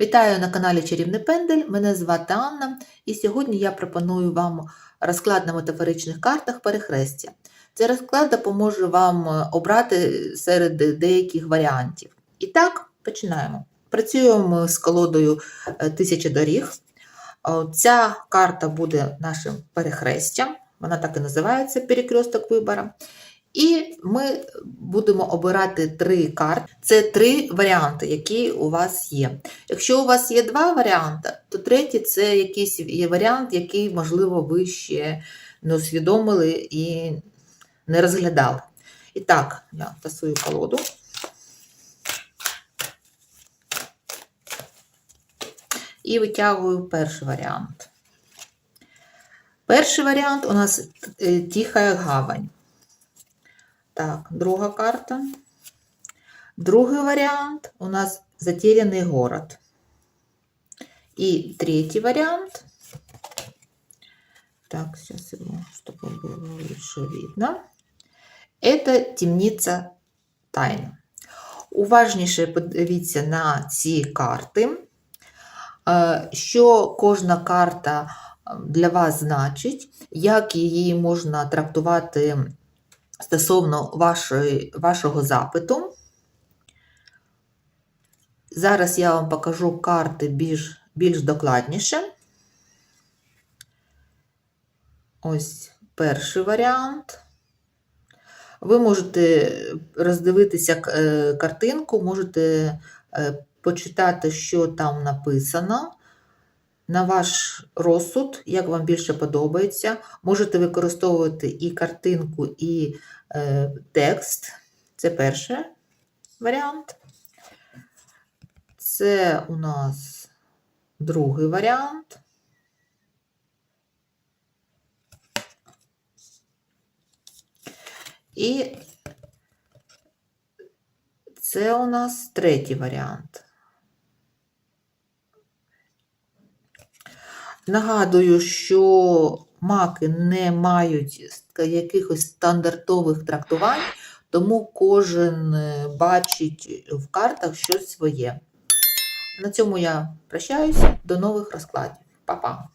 Вітаю на каналі Чарівний Пендель. Мене звати Анна, і сьогодні я пропоную вам розклад на метафоричних картах перехрестя. Цей розклад допоможе вам е, обрати серед деяких варіантів. І так, починаємо. Працюємо з колодою е, Тисяча доріг. Ця карта буде нашим перехрестям, вона так і називається перекресток вибора. І ми будемо обирати три карти. Це три варіанти, які у вас є. Якщо у вас є два варіанти, то третій це якийсь є варіант, який, можливо, ви ще не усвідомили і не розглядали. І так, я тасую колоду. І витягую перший варіант. Перший варіант у нас е, тиха гавань. Так, друга карта. Другий варіант у нас затерянный город. И третий вариант. Так, сейчас его, чтобы было лучше видно. Это темниця тайна. Уважніше подивіться на ці карти, е, що кожна карта для вас значить, як її можна трактувати стосовно вашої, вашого запиту. Зараз я вам покажу карти більш, більш докладніше. Ось перший варіант. Ви можете роздивитися е, картинку, можете е, почитати, що там написано. На ваш розсуд, як вам більше подобається. Можете використовувати і картинку, і е, текст. Це перший варіант. Це у нас другий варіант. І це у нас третій варіант. Нагадую, що маки не мають якихось стандартових трактувань, тому кожен е, бачить в картах щось своє. На цьому я прощаюся. До нових розкладів. Па-па!